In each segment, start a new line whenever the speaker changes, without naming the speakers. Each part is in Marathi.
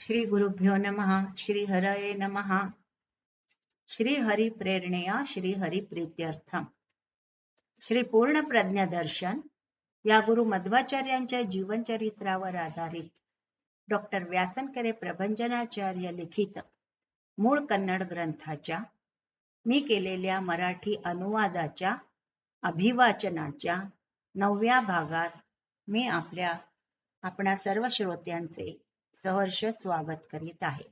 श्री गुरुभ्यो नमहा श्री हरये नमः। श्री हरी प्रेरणेया श्री हरी प्रीत्यर्थम श्री पूर्ण प्रज्ञा दर्शन या गुरु मध्वाचार्यांच्या जीवनचरित्रावर आधारित डॉक्टर व्यासनकरे प्रभंजनाचार्य लिखित मूळ कन्नड ग्रंथाच्या मी केलेल्या मराठी अनुवादाच्या अभिवाचनाच्या नवव्या भागात मी आपल्या आपणा सर्व श्रोत्यांचे सहर्ष स्वागत करीत आहे.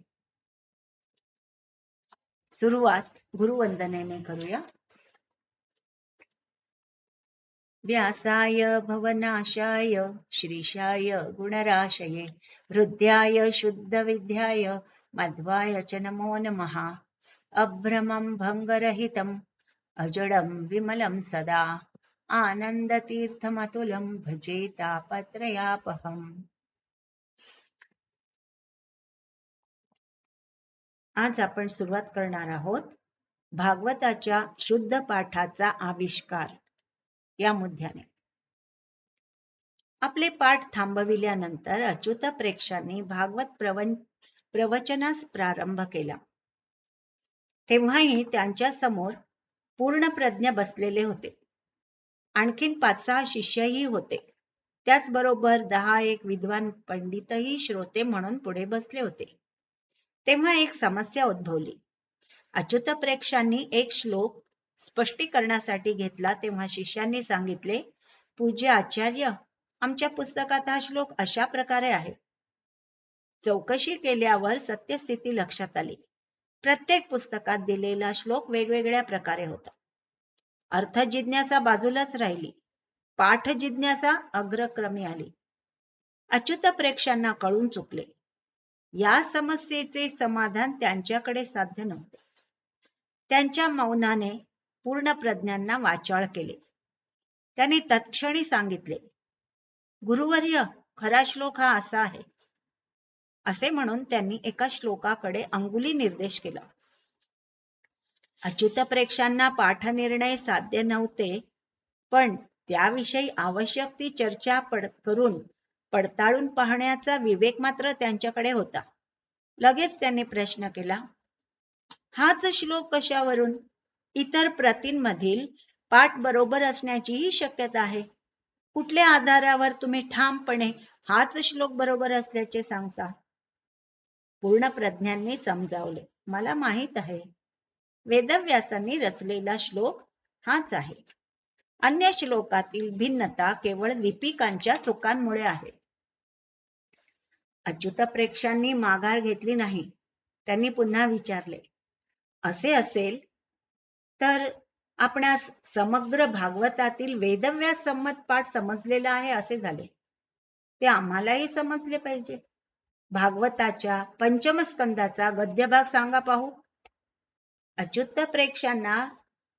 सुरुवात गुरुवंदनेने करूया. व्यासाय भवनाशाय श्रीशाय गुणराशये हृद्याय शुद्धविद्याय मध्वाय च नमो नमः. अभ्रमं भङ्गरहितम् अजडं विमलं सदा. आनन्दतीर्थमतुलं भजे तापत्रयापहम् आज आपण सुरुवात करणार आहोत भागवताच्या शुद्ध पाठाचा आविष्कार या मुद्द्याने. आपले पाठ थांबविल्यानंतर अच्युत प्रेक्षांनी भागवत प्रवन प्रवचनास प्रारंभ केला. तेव्हाही त्यांच्यासमोर पूर्ण प्रज्ञ बसलेले होते. आणखीन पाच सहा शिष्यही होते. त्याचबरोबर दहा एक विद्वान पंडितही श्रोते म्हणून पुढे बसले होते. तेव्हा एक समस्या उद्भवली. अच्युत प्रेक्षांनी एक श्लोक स्पष्टीकरणासाठी घेतला तेव्हा शिष्यांनी सांगितले पूज्य आचार्य आमच्या पुस्तकात हा श्लोक अशा प्रकारे आहे. चौकशी केल्यावर सत्यस्थिती लक्षात आली. प्रत्येक पुस्तकात दिलेला श्लोक वेगवेगळ्या प्रकारे होता. अर्थ जिज्ञासा बाजूलाच राहिली. पाठ जिज्ञासा अग्रक्रमी आली. अच्युत प्रेक्षांना कळून चुकले. या समस्येचे समाधान त्यांच्याकडे साध्य नव्हते. त्यांच्या मौनाने पूर्ण प्रज्ञांना वाचाळ केले. त्याने तत्क्षणी सांगितले गुरुवर्य खरा श्लोक हा असा आहे. असे म्हणून त्यांनी एका श्लोकाकडे अंगुली निर्देश केला. अच्युत प्रेक्षांना पाठनिर्णय साध्य नव्हते पण त्याविषयी आवश्यक ती चर्चा पड करून पडताळून पाहण्याचा विवेक मात्र त्यांच्याकडे होता. लगेच त्यांनी प्रश्न केला हाच श्लोक कशावरून? इतर प्रतींमधील पाठ बरोबर असण्याचीही शक्यता आहे. कुठल्या आधारावर तुम्ही ठामपणे हाच श्लोक बरोबर असल्याचे सांगता? पूर्ण प्रज्ञांनी समजावले मला माहीत आहे. वेदव्यासांनी रचलेला श्लोक हाच आहे. अन्य श्लोकातील भिन्नता केवळ लिपिकांच्या चुकांमुळे आहे. अच्युता प्रेक्षांनी माघार घेतली नाही. त्यांनी पुन्हा विचारले असे असेल तर आपणास समग्र भागवतातील वेदव्यास संमत पाठ समजलेला आहे असे झाले. ते आम्हालाही समजले पाहिजे. भागवताच्या पंचमस्कंदाचा गद्यभाग सांगा पाहू. अच्युत प्रेक्षांना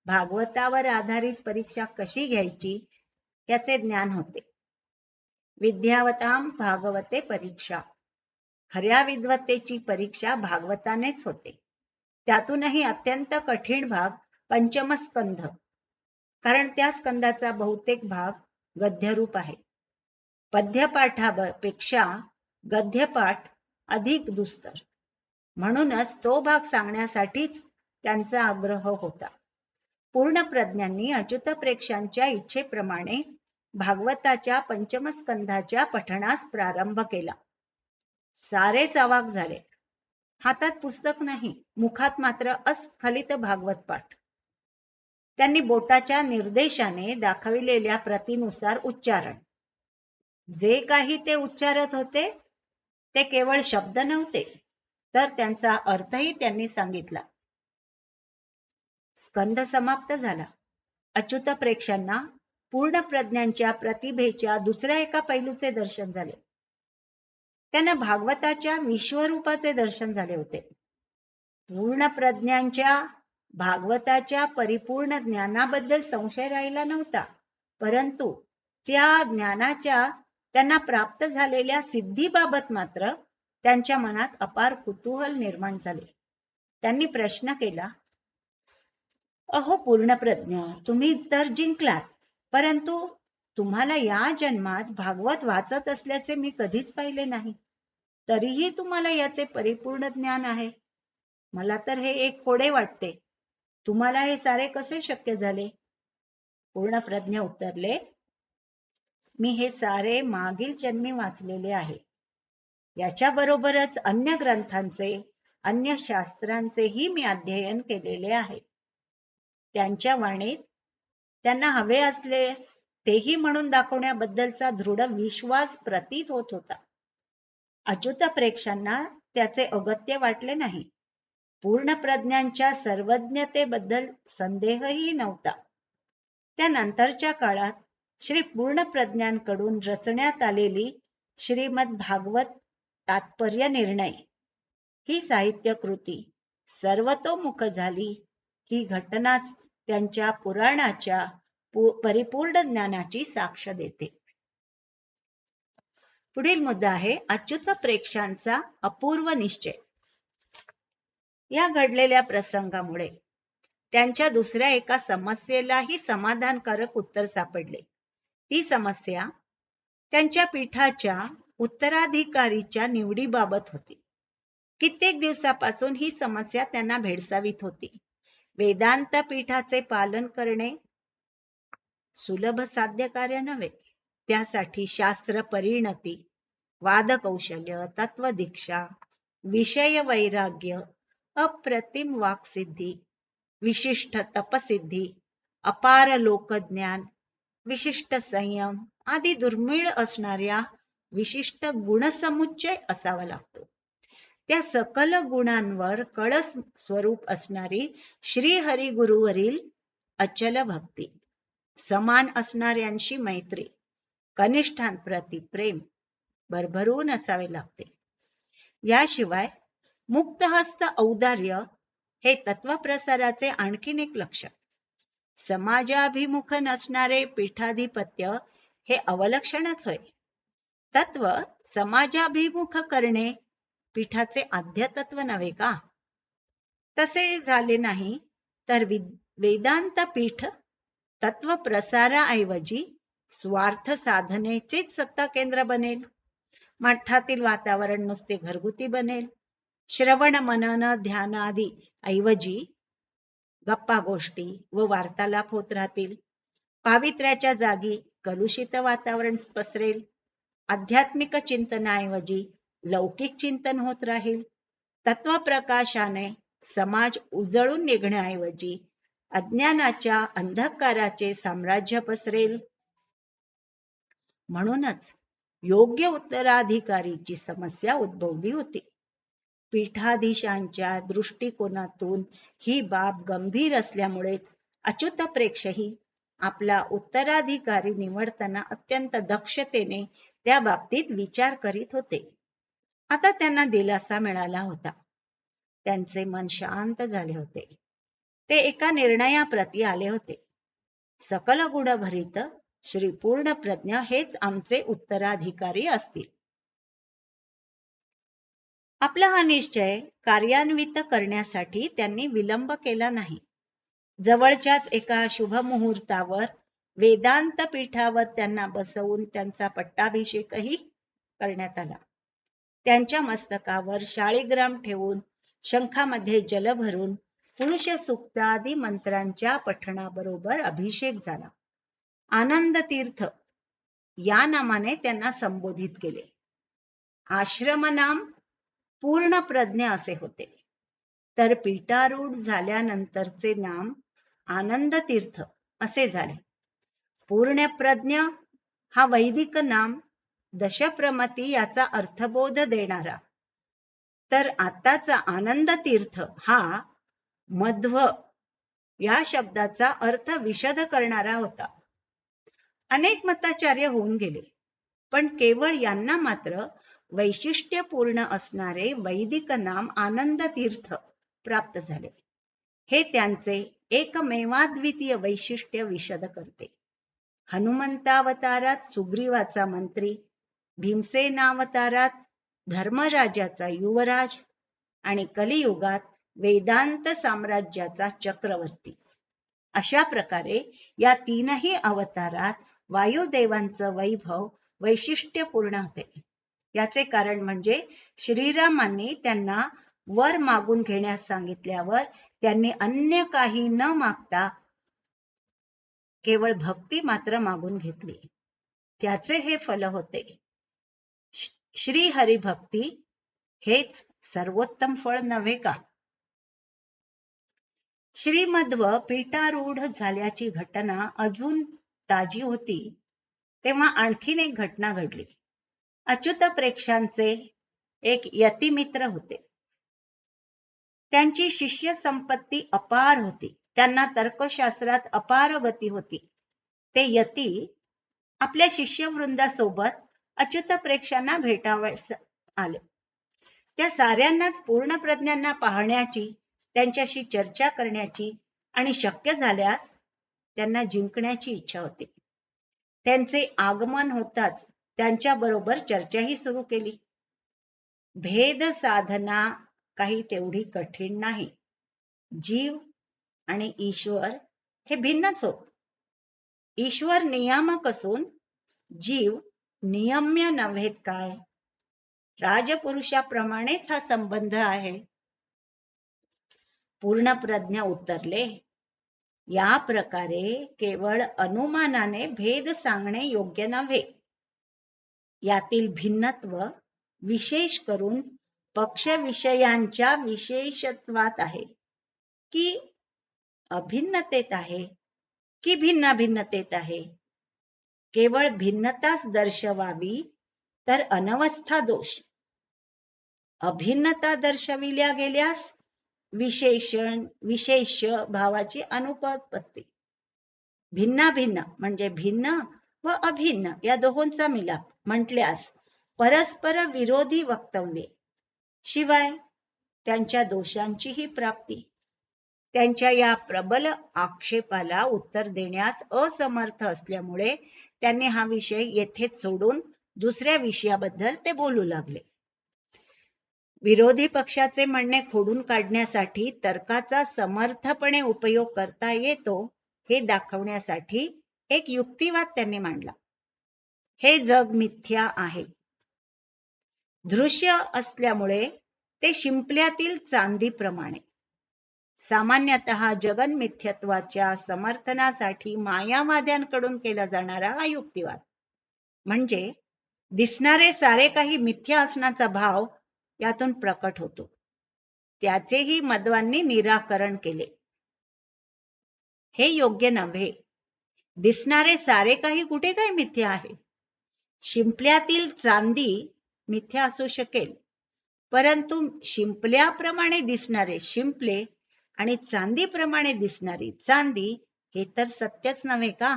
भागवतावर आधारित परीक्षा कशी घ्यायची याचे ज्ञान होते. विद्यावताम भागवते परीक्षा. खऱ्या विद्वत्तेची परीक्षा भागवतानेच होते. त्यातूनही अत्यंत कठीण भाग पंचम स्कंध कारण त्या स्कंदाचा बहुतेक भाग गद्यरूप आहे. पद्यपाठापेक्षा गद्यपाठ अधिक दुस्तर. म्हणूनच तो भाग सांगण्यासाठीच त्यांचा आग्रह होता. पूर्ण प्रज्ञांनी अच्युत प्रेक्षांच्या इच्छेप्रमाणे भागवताच्या पंचमस्कंधाच्या पठणास प्रारंभ केला. सारेच अवाक झाले. हातात पुस्तक नाही मुखात मात्र अस्खलित भागवत पाठ. त्यांनी बोटाच्या निर्देशाने दाखविलेल्या प्रतीनुसार उच्चारण. जे काही ते उच्चारत होते ते केवळ शब्द नव्हते तर त्यांचा अर्थही त्यांनी सांगितला. स्कंद समाप्त झाला. अच्युत प्रेक्षांना पूर्ण प्रज्ञांच्या प्रतिभेच्या दुसऱ्या एका पैलूचे दर्शन झाले. त्यांना भागवताच्या विश्वरूपाचे दर्शन झाले होते. पूर्ण प्रज्ञांच्या भागवताच्या परिपूर्ण ज्ञानाबद्दल संशय राहिला नव्हता. परंतु त्या ज्ञानाच्या त्यांना प्राप्त झालेल्या सिद्धीबाबत मात्र त्यांच्या मनात अपार कुतूहल निर्माण झाले. त्यांनी प्रश्न केला अहो पूर्ण प्रज्ञा तुम्ही तर जिंकलात परंतु तुम्हाला या जन्मात भागवत वाचत असल्याचे मी कधीच पाहिले नाही. तरीही तुम्हाला याचे परिपूर्ण ज्ञान आहे. मला तर हे एक कोडे वाटते. तुम्हाला हे सारे कसे शक्य झाले? पूर्ण प्रज्ञ उत्तरले मी हे सारे मागील जन्मी वाचलेले आहे. याच्या बरोबरच अन्य ग्रंथांचे अन्य शास्त्रांचेही मी अध्ययन केलेले आहे. त्यांच्या वाणीत त्यांना हवे असलेस तेही म्हणून दाखवण्याबद्दलचा दृढ विश्वास प्रतीत होत होता. अच्युत प्रेक्षांना त्याचे अगत्य वाटले नाही. पूर्ण प्रज्ञांच्या सर्वज्ञतेबद्दल संदेहही नव्हता. त्यानंतरच्या काळात श्री पूर्ण प्रज्ञांकडून रचण्यात आलेली श्रीमद भागवत तात्पर्य निर्णय ही साहित्य कृती सर्वतोमुख झाली. ही घटनाच त्यांच्या पुराणाच्या परिपूर्ण ज्ञानाची साक्ष देते. पुढील मुद्दा आहे अच्युत प्रेक्षांचा अपूर्व निश्चय. या घडलेल्या प्रसंगामुळे त्यांच्या दुसऱ्या एका समस्येलाही समाधानकारक उत्तर सापडले. ती समस्या त्यांच्या पीठाच्या उत्तराधिकारीच्या निवडीबाबत होती. कित्येक दिवसापासून ही समस्या त्यांना भेडसावीत होती. वेदांत पीठाचे पालन करणे सुलभ साध्य कार्य नव्हे त्यासाठी शास्त्र परिणती वादकौशल्य तत्वदीक्षा विषय वैराग्य अप्रतिम वाक्सिद्धी विशिष्ट तपसिद्धी अपार लोकज्ञान विशिष्ट संयम आदी दुर्मिळ असणाऱ्या विशिष्ट गुणसमुच्चय असावा लागतो. त्या सकल गुणांवर कळस स्वरूप असणारी श्री हरी गुरुवरील अचल भक्ती. समान असणाऱ्यांशी मैत्री कनिष्ठांप्रती प्रेम भरभरून असावे लागते. याशिवाय मुक्तहस्त औदार्य हे तत्वप्रसाराचे आणखीन एक लक्षण. समाजाभिमुख नसणारे पीठाधिपत्य हे अवलक्षणच होय. तत्व समाजाभिमुख करणे पीठाचे आद्यतत्व नव्हे का? तसे झाले नाही तर वेदांत पीठ तत्व प्रसाराऐवजी स्वार्थ साधनेचेच सत्ता केंद्र बनेल. मठातील वातावरण नुसते घरगुती बनेल. श्रवण मनन ध्यानादी ऐवजी गप्पा गोष्टी व वार्तालाप होत राहतील. पावित्र्याच्या जागी कलुषित वातावरण पसरेल. आध्यात्मिक चिंतनाऐवजी लौकिक चिंतन होत राहील. तत्वप्रकाशाने समाज उजळून निघण्याऐवजी अज्ञानाच्या अंधकाराचे साम्राज्य पसरेल. म्हणूनच योग्य उत्तराधिकारीची समस्या उद्भवली होती. पीठाधीशांच्या दृष्टिकोनातून ही बाब गंभीर असल्यामुळेच अच्युत प्रेक्षही आपला उत्तराधिकारी निवडताना अत्यंत दक्षतेने त्या बाबतीत विचार करीत होते. आता त्यांना दिलासा मिळाला होता. त्यांचे मन शांत झाले होते. ते एका निर्णयाप्रती आले होते. सकल गुणभरित श्री पूर्ण प्रज्ञ हेच आमचे उत्तराधिकारी असतील. आपला हा निश्चय कार्यान्वित करण्यासाठी त्यांनी विलंब केला नाही. जवळच्याच एका शुभ मुहूर्तावर वेदांत पीठावर त्यांना बसवून त्यांचा पट्टाभिषेकही करण्यात आला. त्यांच्या मस्तकावर शाळीग्राम ठेवून शंखामध्ये जल भरून पुरुष सुक्तादी मंत्रांच्या पठणाबरोबर अभिषेक झाला. आनंद तीर्थ या नामाने त्यांना संबोधित केले. आश्रम नाम पूर्ण प्रज्ञ असे होते. तर पीठारूढ झाल्यानंतरचे नाम आनंद तीर्थ असे झाले. पूर्ण प्रज्ञ हा वैदिक नाम दशप्रमती याचा अर्थबोध देणारा. तर आताचा आनंद तीर्थ हा मध्व या शब्दाचा अर्थ विशद करणारा होता. अनेक मताचार्य होऊन गेले पण केवळ यांना मात्र वैशिष्ट्यपूर्ण असणारे वैदिक नाम आनंद तीर्थ प्राप्त झाले. हे त्यांचे एकमेवाद्वितीय वैशिष्ट्य विशद करते. हनुमंतावतारात सुग्रीवाचा मंत्री भीमसेनावतारात धर्मराजाचा युवराज आणि कलियुगात वेदांत साम्राज्याचा चक्रवर्ती. अशा प्रकारे या तीनही अवतारात वायुदेवांचं वैभव वैशिष्ट्यपूर्ण होते. याचे कारण म्हणजे श्रीरामांनी त्यांना वर मागून घेण्यास सांगितल्यावर त्यांनी अन्य काही न मागता केवळ भक्ती मात्र मागून घेतली. त्याचे हे फल होते. श्री हरिभक्ती हेच सर्वोत्तम फळ नव्हे का? श्रीमध्व पीठारूढ झाल्याची घटना अजून ताजी होती तेव्हा आणखीन एक घटना घडली. अच्युत प्रेक्षांचे एक यतिमित्र होते. त्यांची शिष्य संपत्ती अपार होती. त्यांना तर्कशास्त्रात अपार गती होती. ते यती आपल्या शिष्यवृंदासोबत अच्युत प्रेक्षांना भेटावयास आले. त्या साऱ्यांनाच पूर्ण प्रज्ञांना पाहण्याची त्यांच्याशी चर्चा करण्याची आणि शक्य झाल्यास त्यांना जिंकण्याची इच्छा होती. त्यांचे आगमन होताच त्यांच्या बरोबर चर्चाही सुरू केली. भेद साधना काही तेवढी कठीण नाही. जीव आणि ईश्वर हे भिन्नच होत. ईश्वर नियामक असून जीव नियम्य नव्हेत काय? राजपुरुषाप्रमाणेच हा संबंध आहे. पूर्ण प्रज्ञ उतरले. या प्रकारे केवळ अनुमानाने भेद सांगणे योग्य नव्हे. यातील भिन्नत्व विशेष करून पक्ष विषयांच्या विशेषत्वात आहे. की अभिन्नतेत आहे की भिन्न भिन्नतेत आहे. केवळ भिन्नताच दर्शवावी तर अनवस्था दोष. अभिन्नता दर्शविल्या गेल्यास विशेषण विशेष भावाची अनुपत्ती भिन्ना भिन्न म्हणजे भिन्न व अभिन्न या दोहोंचा मिलाप म्हटल्यास परस्पर विरोधी वक्तव्ये. शिवाय त्यांच्या दोषांचीही प्राप्ती. त्यांच्या या प्रबल आक्षेपाला उत्तर देण्यास असमर्थ असल्यामुळे त्यांनी हा विषय येथेच सोडून दुसऱ्या विषयाबद्दल ते बोलू लागले. विरोधी पक्षाचे म्हणणे खोडून काढण्यासाठी तर्काचा समर्थपणे उपयोग करता येतो हे दाखवण्यासाठी एक युक्तिवाद त्यांनी मांडला. हे जग मिथ्या आहे. दृश्य असल्यामुळे ते शिंपल्यातील चांदीप्रमाणे. सामान्यतः जगन मिथ्यत्वाच्या समर्थनासाठी मायावाद्यांकडून केला जाणारा हा युक्तिवाद. म्हणजे दिसणारे सारे काही मिथ्या असण्याचा भाव यातून प्रकट होतो. त्याचेही मधवांनी निराकरण केले. हे योग्य नव्हे. दिसणारे सारे काही कुठे काय मिथ्या आहे? शिंपल्यातील चांदी मिथ्या असू शकेल परंतु शिंपल्याप्रमाणे दिसणारे शिंपले आणि चांदीप्रमाणे दिसणारी चांदी हे तर सत्यच नव्हे का?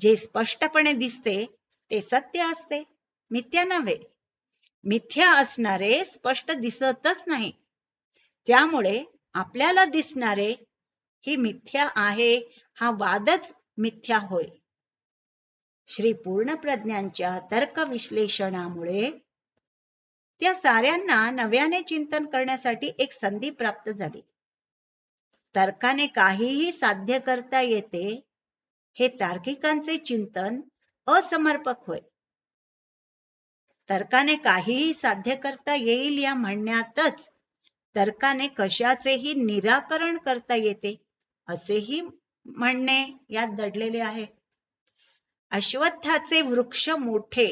जे स्पष्टपणे दिसते ते सत्य असते मिथ्या नव्हे. मिथ्या असणारे स्पष्ट दिसतच नाही. त्यामुळे आपल्याला दिसणारे ही मिथ्या आहे हा वादच मिथ्या होय. श्री पूर्णप्रज्ञांच्या तर्क विश्लेषणामुळे त्या साऱ्यांना नव्याने चिंतन करण्यासाठी एक संधी प्राप्त झाली. तर्काने काहीही साध्य करता येते हे तार्किकांचे चिंतन असमर्पक होय. तर्काने काहीही साध्य करता येईल या म्हणण्यातच तर्काने कशाचेही निराकरण करता येते असेही म्हणणे यात दडलेले आहे. अश्वत्थाचे वृक्ष मोठे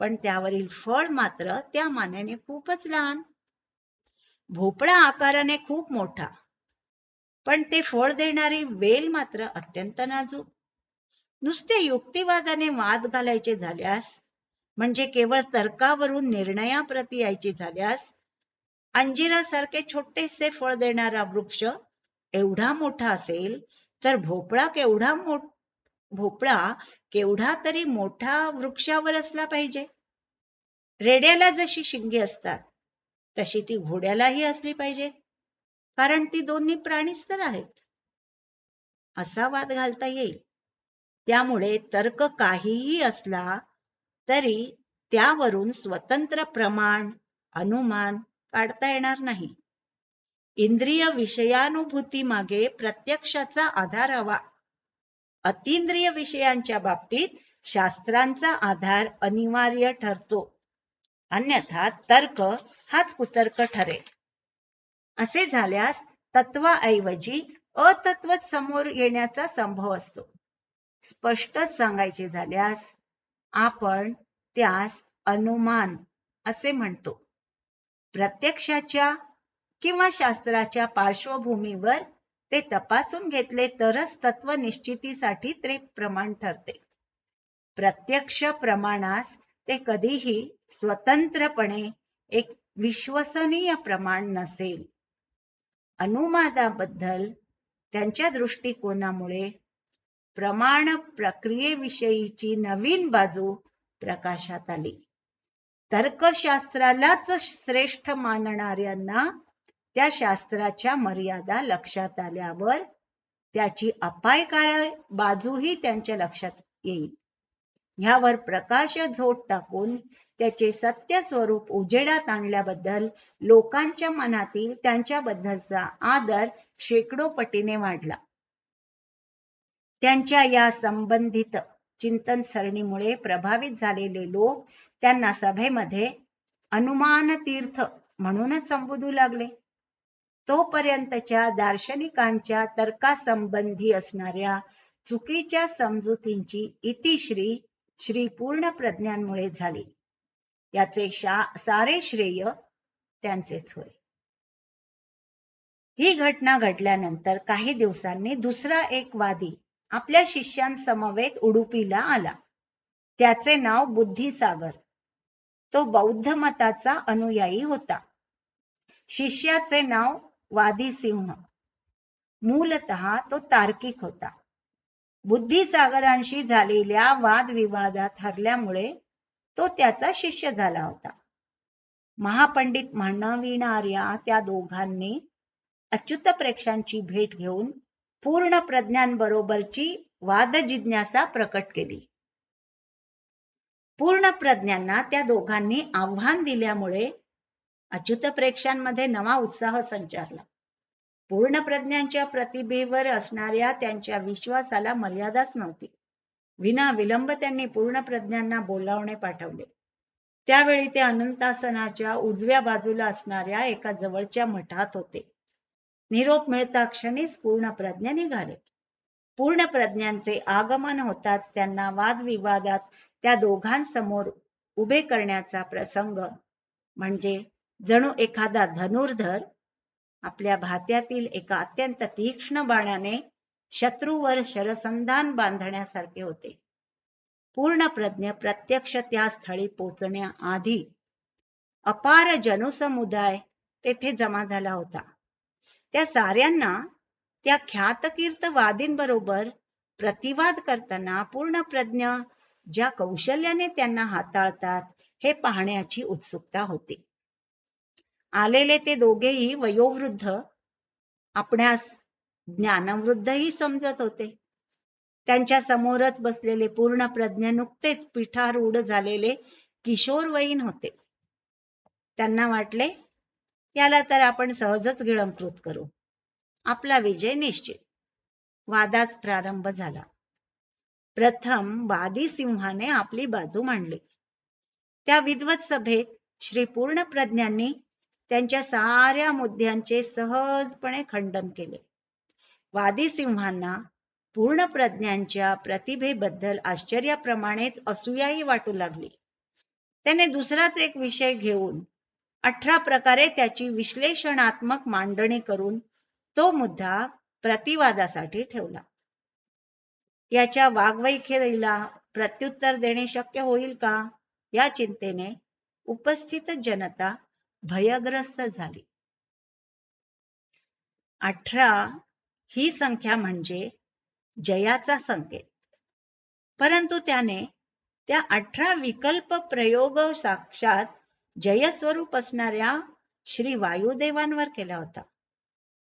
पण त्यावरील फळ मात्र त्या मानेने खूपच लहान. भोपळा आकाराने खूप मोठा पण ते फळ देणारी वेल मात्र अत्यंत नाजूक. नुसते युक्तिवादाने वाद घालायचे झाल्यास म्हणजे केवळ तर्कावरून निर्णयाप्रती यायची झाल्यास अंजिरासारखे छोटेसे फळ देणारा वृक्ष एवढा मोठा असेल तर भोपळा केवढा मोठ भोपळा केवढा तरी मोठा वृक्षावर असला पाहिजे. रेड्याला जशी शिंगे असतात तशी ती घोड्यालाही असली पाहिजे कारण ती दोन्ही प्राणीच तर आहेत. असा वाद घालता येईल. त्यामुळे तर्क काहीही असला तरी त्यावरून स्वतंत्र प्रमाण अनुमान काढता येणार नाही. इंद्रिय विषयानुभूती मागे प्रत्यक्षाचा आधार हवा. अतिंद्रिय विषयांच्या बाबतीत शास्त्रांचा आधार अनिवार्य ठरतो. अन्यथा तर्क हाच कुतर्क ठरेल. असे झाल्यास तत्वाऐवजी अतत्वच समोर येण्याचा संभव असतो. स्पष्टच सांगायचे झाल्यास आपण त्यास अनुमान असे म्हणतो. प्रत्यक्षाच्या किंवा शास्त्राच्या पार्श्वभूमीवर ते तपासून घेतले तरच तत्व निश्चितीसाठी ते प्रमाण ठरते. प्रत्यक्ष प्रमाणास ते कधीही स्वतंत्रपणे एक विश्वसनीय प्रमाण नसेल. अनुमानाबद्दल त्यांच्या दृष्टिकोनामुळे प्रमाण प्रक्रियेविषयीची नवीन बाजू प्रकाशात आली. तर्कशास्त्रालाच श्रेष्ठ मानणाऱ्यांना त्या शास्त्राच्या मर्यादा लक्षात आल्यावर त्याची अपायकारक बाजूही त्यांच्या लक्षात येईल. ह्यावर प्रकाश झोत टाकून त्याचे सत्य स्वरूप उजेडात आणल्याबद्दल लोकांच्या मनातील त्यांच्याबद्दलचा आदर शेकडो पटीने वाढला. त्यांच्या या संबंधित चिंतन सरणीमुळे प्रभावित झालेले लोक त्यांना सभेमध्ये अनुमान तीर्थ म्हणूनच संबोधू लागले. तोपर्यंतच्या दार्शनिकांच्या तर्कासंबंधी असणाऱ्या चुकीच्या समजुतींची इतिश्री श्री पूर्ण प्रज्ञांमुळे झाली. याचे सारे श्रेय त्यांचेच होय. ही घटना घडल्यानंतर काही दिवसांनी दुसरा एक वादी आपल्या शिष्यांसमवेत उडुपीला आला. त्याचे नाव बुद्धिसागर. तो बौद्ध मताचा अनुयायी होता. शिष्याचे नाव वादी सिंह मूलत तो तार्किक होता. बुद्धिसागरांशी झालेल्या वादविवादात हरल्यामुळे तो त्याचा शिष्य झाला होता. महापंडित म्हणविणाऱ्या त्या दोघांनी अच्युत प्रेक्षांची भेट घेऊन पूर्ण प्रज्ञांबरोबरची वाद जिज्ञासा प्रकट केली. पूर्ण प्रज्ञांना त्या दोघांनी आव्हान दिल्यामुळे अच्युत प्रेक्षांमध्ये नवा उत्साह संचारला. पूर्ण प्रज्ञांच्या प्रतिभेवर असणाऱ्या त्यांच्या विश्वासाला मर्यादाच नव्हती. विना विलंब त्यांनी पूर्ण प्रज्ञांना बोलावणे पाठवले. त्यावेळी ते अनंतासनाच्या उजव्या बाजूला असणाऱ्या एका जवळच्या मठात होते. निरोप मिळता क्षणीच पूर्ण प्रज्ञा निघाले. पूर्ण प्रज्ञांचे आगमन होताच त्यांना वादविवादात त्या दोघांसमोर उभे करण्याचा प्रसंग म्हणजे जणू एखादा धनुर्धर आपल्या भात्यातील एका अत्यंत तीक्ष्ण बाणाने शत्रूवर शरसंधान बांधण्यासारखे होते. पूर्ण प्रज्ञ प्रत्यक्ष त्या स्थळी पोचण्याआधी अपार जनुसमुदाय तेथे जमा झाला होता. त्या साऱ्यांना त्या ख्यातकीर्त वादींबरोबर प्रतिवाद करताना पूर्ण प्रज्ञ ज्या कौशल्याने त्यांना हाताळतात हे पाहण्याची उत्सुकता होती. आलेले ते दोघेही वयोवृद्ध आपणास ज्ञानवृद्धही समजत होते. त्यांच्या समोरच बसलेले पूर्ण प्रज्ञ नुकतेच पिठारूढ झालेले किशोरवयीन होते. त्यांना वाटले याला तर आपण सहजच गिळंकृत करू. आपला विजय निश्चित. वादास प्रारंभ झाला. प्रथम वादी सिंहाने आपली बाजू मांडली. त्या विद्वत सभेत श्री पूर्ण प्रज्ञांनी त्यांच्या साऱ्या मुद्द्यांचे सहजपणे खंडन केले. वादी सिंहांना पूर्ण प्रज्ञांच्या प्रतिभेबद्दल आश्चर्याप्रमाणेच असूयाही वाटू लागली. त्याने दुसराच एक विषय घेऊन अठरा प्रकारे त्याची विश्लेषणात्मक मांडणी करून तो मुद्दा प्रतिवादासाठी ठेवला. याच्या वाघवैखरीला प्रत्युत्तर देणे शक्य होईल का? या चिंतेने उपस्थित जनता भयग्रस्त झाली. अठरा ही संख्या म्हणजे जयाचा संकेत. परंतु त्याने त्या अठरा विकल्प प्रयोग साक्षात जयस्वरूप असणाऱ्या श्री वायुदेवांवर केला होता.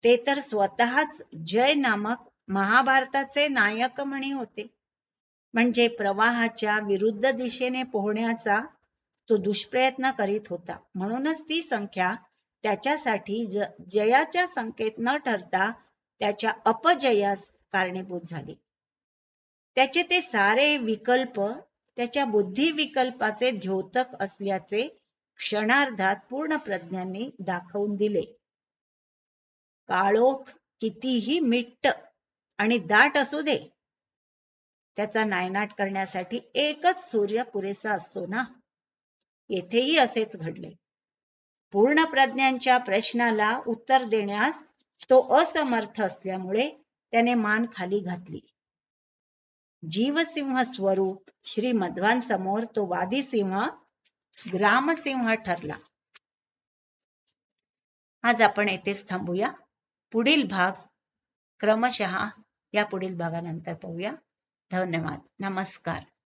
ते तर स्वतःच जय नामक महाभारताचे नायक म्हणी होते. म्हणजे प्रवाहाच्या विरुद्ध दिशेने पोहण्याचा तो दुष्प्रयत्न करीत होता. म्हणूनच ती संख्या त्याच्यासाठी जयाच्या संकेत न ठरता त्याच्या अपजयास कारणीभूत झाली. त्याचे ते सारे विकल्प त्याच्या बुद्धिविकल्पाचे द्योतक असल्याचे क्षणार्धात पूर्ण प्रज्ञांनी दाखवून दिले. काळोख कितीही मिट्ट आणि दाट असू दे त्याचा नायनाट करण्यासाठी एकच सूर्य पुरेसा असतो ना? येथेही असेच घडले. पूर्ण प्रज्ञांच्या प्रश्नाला उत्तर देण्यास तो असमर्थ असल्यामुळे त्याने मान खाली घातली. जीवसिंह स्वरूप श्री मध्वांसमोर तो वादी सिंह ग्रामसिंह ठरला. आज आपण येथेच थांबूया. पुढील भाग क्रमशः या पुढील भागानंतर पाहूया. धन्यवाद. नमस्कार.